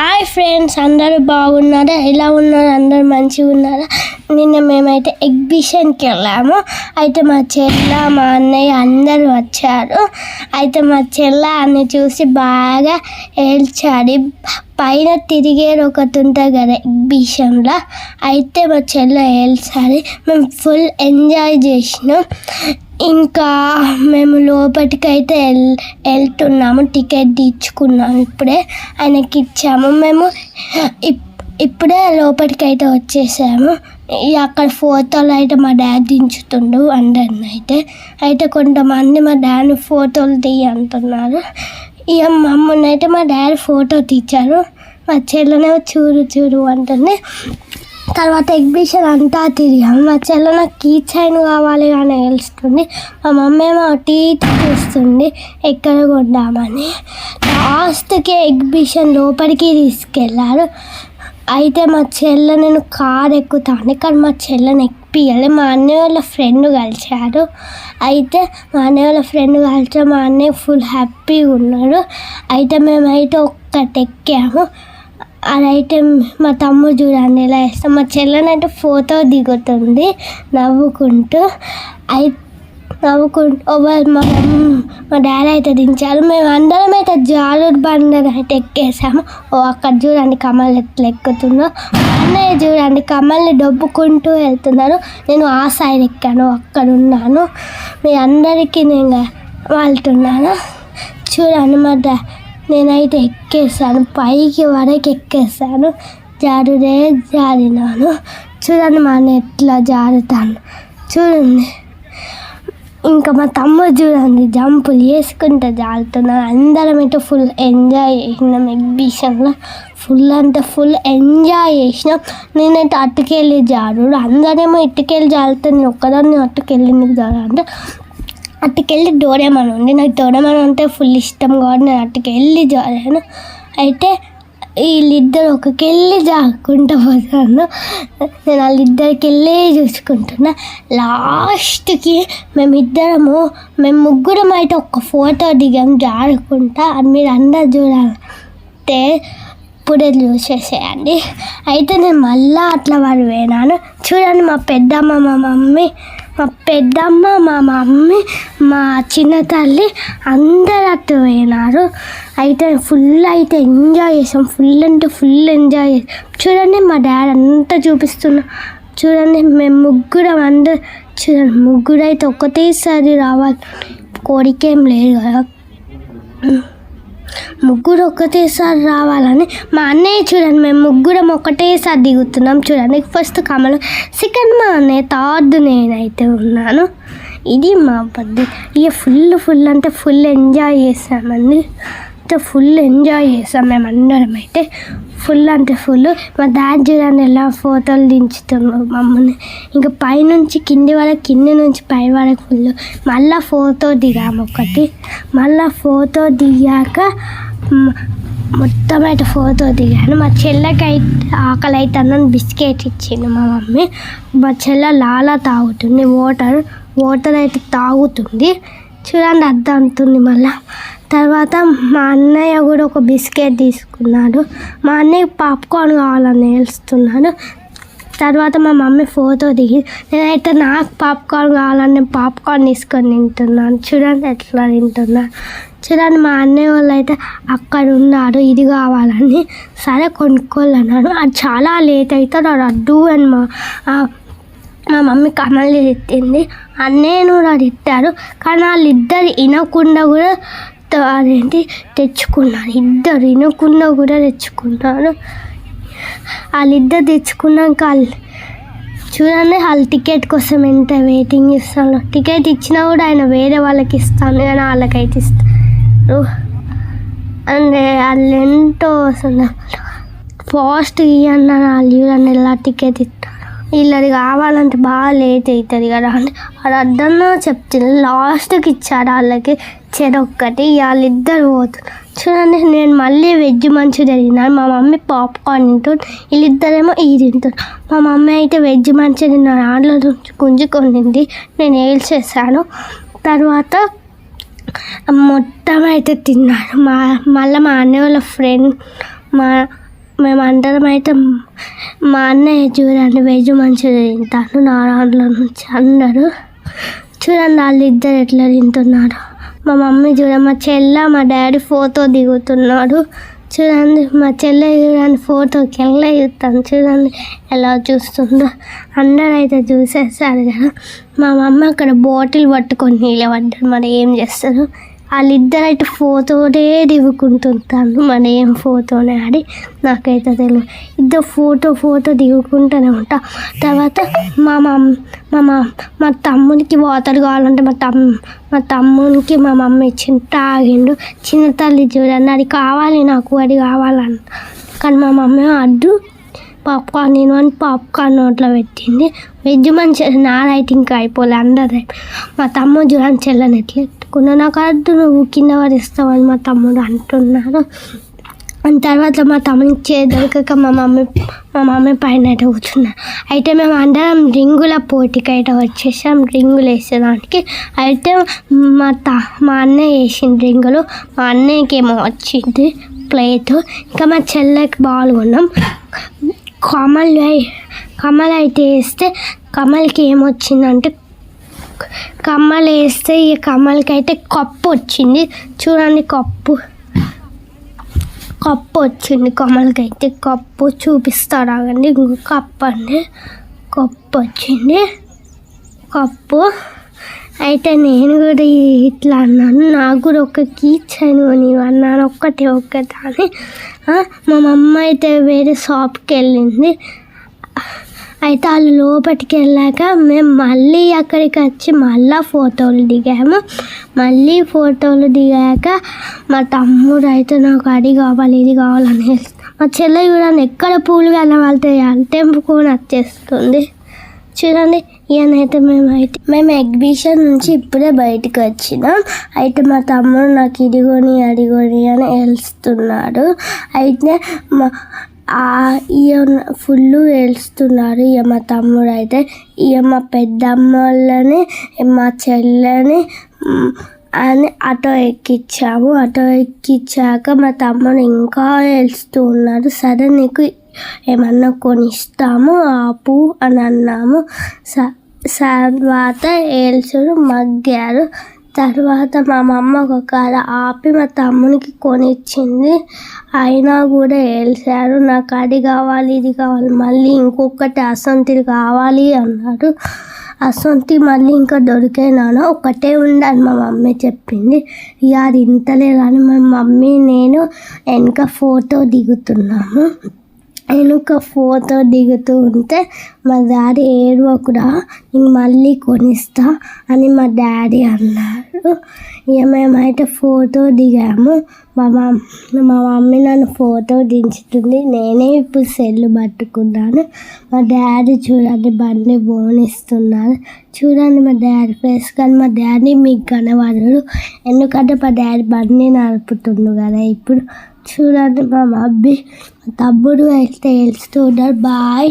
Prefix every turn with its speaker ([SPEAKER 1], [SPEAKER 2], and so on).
[SPEAKER 1] Hi friends అందరూ బాగున్నారా? ఎలా ఉన్నారు? అందరూ మంచిగా ఉన్నారా? నిన్న మేమైతే ఎగ్జిబిషన్కి వెళ్ళాము. అయితే మా చెల్ల మా అన్నయ్య అందరూ వచ్చారు. అయితే మా చెల్ల అన్ని చూసి బాగా ఏడ్చాడు. పైన తిరిగేది ఒకటి ఉంటుంది కదా ఎగ్జిబిషన్లో. అయితే మా చెల్ల ఏడ్చాలి. మేము ఫుల్ ఎంజాయ్ చేసినాం. ఇంకా మేము లోపలికైతే అయితే వెళ్ వెళ్తున్నాము టికెట్ తీర్చుకున్నాము ఇప్పుడే ఆయనకి ఇచ్చాము. మేము ఇప్- ఇప్పుడే లోపలికైతే అయితే వచ్చేసాము అక్కడ ఫోటోలు అయితే మా డాడ్ దించుతుండు అందరిని అయితే. అయితే కొంతమంది మా డాడ్ ఫోటోలు తీయ అంటున్నారు ఇక మమ్మల్ని అయితే మా డాడీ ఫోటో తీచ్చారు మా చెల్లెనే చూడు చూడు అంటుంది. తర్వాత ఎగ్జిబిషన్ అంతా తిరిగాము మా చెల్ల నాకు కీ చైన్ కావాలి అని తెలుస్తుంది మా మమ్మీ ఏమో టీ చూస్తుంది ఎక్కడ కొందామని లాస్ట్కి ఎగ్జిబిషన్ లోపలికి తీసుకెళ్ళారు అయితే మా చెల్ల నేను కార్ ఎక్కుతాను కానీ మా చెల్లెని ఎక్కియాలి మా అన్నయ్య వాళ్ళ ఫ్రెండ్ కలిశారు. అయితే మా అన్నయ్య వాళ్ళ ఫ్రెండ్ కలిసి మా అన్నయ్య ఫుల్ హ్యాపీగా ఉన్నాడు. అయితే మేమైతే ఒక్కటి ఎక్కాము. అదైతే మా తమ్ముడు చూడండి ఎలా వేస్తాం మా చెల్లెనైతే ఫోటో దిగుతుంది నవ్వుకుంటూ. అయి నవ్వుకుంటూ ఓ మా మా డాడీ అయితే దించారు. మేము అందరం అయితే జారుడు బండను అయితే ఎక్కేసాము. ఓ అక్కడ చూడండి కమల్ ఎట్లా ఎక్కుతుందో. అన్నయ్య చూడండి కమల్ని దొబ్బుకుంటూ వెళ్తున్నారు. నేను ఆ సైడ్ ఎక్కాను అక్కడ ఉన్నాను. మీ అందరికీ నేను వాళ్తున్నాను. చూడండి మా డా నేనైతే ఎక్కేసాను పైకి వరకు ఎక్కేసాను జారుడే జారినాను. చూడండి మా ఎట్లా జారుతాను. చూడండి. ఇంకా మా తమ్ముడు చూడండి జంపులు వేసుకుంటా జారుతున్నారు. అందరం అయితే ఫుల్ ఎంజాయ్ చేసినాం ఎగ్జిబిషన్లో ఫుల్ అంటే ఫుల్ ఎంజాయ్ చేసినాం. నేనైతే అట్టుకెళ్ళి జారుడు. అందరేమో ఇటుకెళ్ళి జారుతాను ఒక్కదాన్ని అట్టుకెళ్ళి జారు అంటే అట్టుకెళ్ళి డోరేమాన్ ఉంది. నాకు డోరేమాన్ అంటే ఫుల్ ఇష్టం కాబట్టి నేను అట్టుకెళ్ళి జారాను. అయితే వీళ్ళిద్దరు ఒకకెళ్ళి జారుకుంటూ పోతాను. నేను వాళ్ళిద్దరికి వెళ్ళి చూసుకుంటున్నా. లాస్ట్కి మేమిద్దరము మేము ముగ్గురం అయితే ఒక ఫోటో దిగాం జారుకుంటా. అది మీరు అందరు చూడాలంటే ఇప్పుడే చూసేసేయండి. అయితే నేను మళ్ళీ అట్లా వాడు పోయినాను. చూడండి మా పెద్దమ్మ మా మమ్మీ మా పెద్దమ్మ మా మమ్మీ మా చిన్న తల్లి అందరు అట్టు పోయినారు. అయితే ఫుల్ అయితే ఎంజాయ్ చేసాం. ఫుల్ అంటే ఫుల్ ఎంజాయ్ చేసాం. చూడండి మా డాడీ అంతా చూపిస్తున్నా. చూడండి మేము ముగ్గురం అందరు చూడండి ముగ్గురు అయితే ఒకటేసారి రావాలి. కోరికేం లేదు కదా. ముగ్గురు ఒకటేసారి రావాలని మా అన్నయ్య చూడండి మేము ముగ్గురం ఒకటేసారి దిగుతున్నాం చూడండి. ఫస్ట్ కమలు సెకండ్ మా అన్నయ్య థర్డ్ నేనైతే ఉన్నాను. ఇది మా పద్ధతి ఇక ఫుల్ ఫుల్ అంటే ఫుల్ ఎంజాయ్ చేసామండి అంటే ఫుల్ ఎంజాయ్ చేసాం మేము అందరం అయితే. ఫుల్ అంటే ఫుల్ మా డాడ్ చూడండి ఎలా ఫోటోలు దించుతున్నారు మమ్మల్ని. ఇంకా పైనుంచి కింది వరకు కింది నుంచి పై వరకు ఫుల్ మళ్ళీ ఫోటో దిగాము ఒకటి. మళ్ళీ ఫోటో దిగాక మొత్తం అయితే ఫోటో దిగాను మా చెల్లెకి అయితే ఆకలి అయితే అన్న బిస్కెట్ ఇచ్చింది మా మమ్మీ. మా చెల్లె లాలా తాగుతుంది వాటర్ వాటర్ అయితే తాగుతుంది. చూడండి అర్థం అవుతుంది మళ్ళా. తర్వాత మా అన్నయ్య కూడా ఒక బిస్కెట్ తీసుకున్నాడు. మా అన్నయ్య పాప్కార్న్ కావాలని ఏడుస్తున్నాడు. తర్వాత మా మమ్మీ ఫోటో దిగి నేనైతే నాకు పాప్కార్న్ కావాలని పాప్కార్న్ తీసుకొని తింటున్నాను. చూడండి ఎట్లా తింటున్నాను చూడండి మా అన్నయ్య వాళ్ళు అయితే అక్కడ ఉన్నారు ఇది కావాలని. సరే కొనుక్కోవాలన్నాను. అది చాలా లేట్ అవుతుంది నా వద్దు అని మా మా మమ్మీ కమల్ని తిట్టింది. అన్నయ్యను కూడా తిట్టారు కానీ వాళ్ళిద్దరు వినకుండా కూడా అదేంటి తెచ్చుకున్నారు. ఇద్దరు వినకుండా కూడా తెచ్చుకున్నారు. వాళ్ళిద్దరు తెచ్చుకున్నాక వాళ్ళు చూడండి వాళ్ళ టికెట్ కోసం ఎంత వెయిటింగ్ ఇస్తాను టికెట్ ఇచ్చినా కూడా ఆయన వేరే వాళ్ళకి ఇస్తాను కానీ వాళ్ళకైతే ఇస్తాను అంటే వాళ్ళు ఎంతో ఫాస్ట్ ఇవ్వండి అని వాళ్ళు చూడండి ఎలా టికెట్ ఇస్తారు వీళ్ళది కావాలంటే బాగా లేట్ అవుతుంది కదా అంటే అది అద్దన్నా చెప్తుంది. లాస్ట్కి ఇచ్చారు వాళ్ళకి. చెరొక్కటి వాళ్ళిద్దరు పోతున్నారు. చూడండి నేను మళ్ళీ వెజ్ మంచూరియా తిన్నాను మా మమ్మీ పాప్కార్న్ తింటుంది. వీళ్ళిద్దరేమో ఇది తింటారు మా మమ్మీ అయితే వెజ్ మంచూరియా తిన్నాను దాంట్లో నుంచి గుంజుకొనింది నేను ఏల్చేసాను తర్వాత మొత్తం అయితే తిన్నారు. మా మళ్ళీ మా అన్నయ్య వాళ్ళ ఫ్రెండ్ మా మేమందరం అయితే మా అన్నయ్య చూడండి వెజ్ మంచిగా తింటాను నా నుంచి అందరూ. చూడండి వాళ్ళు ఇద్దరు ఎట్లా తింటున్నారు. మా మమ్మీ చూడ మా చెల్ల మా డాడీ ఫోటో దిగుతున్నాడు. చూడండి మా చెల్లె చూడండి ఫోటో ఎలా చూస్తాను చూడండి ఎలా చూస్తుందో. అందరూ అయితే చూసేస్తారు కదా. మా మమ్మ అక్కడ బాటిల్ పట్టుకొని నిలబడ్డారు. మరి ఏం చేస్తారు? వాళ్ళిద్దరు అయితే ఫోటోనే దిగుకుంటుంటాను మన ఏం ఫోటోనే అని నాకైతే తెలియదు ఇద్దరు ఫోటో ఫోటో దిగుకుంటూనే ఉంటా తర్వాత మా మమ్ మా మా మా తమ్మునికి వాటర్ కావాలంటే మా తమ్ మా తమ్మునికి మా మమ్మీ ఇచ్చిన తాగిండు. చిన్న తల్లి చూడండి అది కావాలి నాకు అది కావాలని కానీ మా మమ్మీ అడ్డు పాప్కార్న్ నేను అని పాప్కార్న్ నోట్లో పెట్టింది. వెజ్ మంచి నాదైతే ఇంకా అయిపోలే అందరు మా తమ్ముడు చూడండి చెల్లని ఎట్లేదు ఎత్తుకున్నా నాకు నువ్వు కింద పడిస్తావని మా తమ్ముడు అంటున్నారు. తర్వాత మా తమ్మునికి చేయి దొరకక మా మమ్మీ మా మమ్మీ పైన అయితే కూర్చున్నారు అయితే మేము అందరం రింగుల పోటీకి అయితే వచ్చేసాం. రింగులు వేసేదానికి అయితే మా త మా అన్నయ్య వేసిన రింగులు. మా అన్నయ్యకి ఏమో వచ్చింది ప్లేట్. ఇంకా మా చెల్లెకి బాల్ కొన్నాం. కమల్ కమల్ అయితే వేస్తే కమల్కి ఏమొచ్చిందంటే కమ్మలు వేస్తే ఈ కమ్మలకైతే కప్పు వచ్చింది చూడండి కప్పు. కప్పు వచ్చింది కమ్మలకైతే. కప్పు చూపిస్తాడు ఆగండి ఇంకో కప్పు అండి కప్పు. వచ్చింది కప్పు అయితే నేను కూడా ఇట్లా అన్నాను. నాకు కూడా ఒక కీచైన్ అని అన్నాను ఒక్కటే ఒక్కదాని మా మమ్మ అయితే వేరే షాప్కి వెళ్ళింది. అయితే వాళ్ళు లోపలికి వెళ్ళాక మేము మళ్ళీ అక్కడికి వచ్చి మళ్ళీ ఫోటోలు దిగాము. మళ్ళీ ఫోటోలు దిగాక మా తమ్ముడు అయితే నాకు అది కావాలి ఇది కావాలని మా చెల్లె కూడా ఎక్కడ పూలు కనవాళ్తే తెంపుకొని వచ్చేస్తుంది చూడండి ఈయనైతే మేమైతే మేము ఎగ్జిబిషన్ నుంచి ఇప్పుడే బయటకు వచ్చినాం. అయితే మా తమ్ముడు నాకు ఇదిగోని అడిగోని అని ఏడుస్తున్నాడు అయితే మా ఈయన ఫుల్ ఏడుస్తున్నారు. ఇక మా తమ్ముడు అయితే ఇక మా పెద్దమ్మ వాళ్ళని మా చెల్లెని అని ఆటో ఎక్కించాము ఆటో ఎక్కించాక మా తమ్ముడు ఇంకా ఏడుస్తూ ఉన్నాడు. సరే నీకు ఏమన్నా కొనిస్తాము ఆపు అని అన్నాము. తర్వాత ఏల్చుడు మగ్గారు. తర్వాత మా మమ్మ ఒక కాడ ఆపి మా తమ్మునికి కొనిచ్చింది. అయినా కూడా ఏల్చారు నాకు అది కావాలి ఇది కావాలి మళ్ళీ ఇంకొకటి అసొంటిది కావాలి అన్నారు అసొంటి మళ్ళీ ఇంకా దొరికేనాను? ఒకటే ఉందని మా మమ్మీ చెప్పింది. ఇక అది ఇంతలే కానీ మా మమ్మీ నేను వెనక ఫోటో దిగుతున్నాము. వెనుక ఫోటో దిగుతూ ఉంటే మా డాడీ ఏడవకురా నేను మళ్ళీ కొనిస్తా అని మా డాడీ అన్నారు ఇక మేమైతే ఫోటో దిగాము. మా మమ్ మా మమ్మీ నన్ను ఫోటో దించుతుంది. నేనే ఇప్పుడు సెల్ పట్టుకున్నాను. మా డాడీ చూడండి బండి బోనిస్తున్నారు చూడండి మా డాడీ ఫేస్ కానీ మా డాడీ మీకు కనబడరు. ఎందుకంటే మా డాడీ బండి నడుపుతుండు కదా ఇప్పుడు. చూడండి మా మమ్మీ మా తమ్ముడు అయితే వెళ్తూ బాయ్.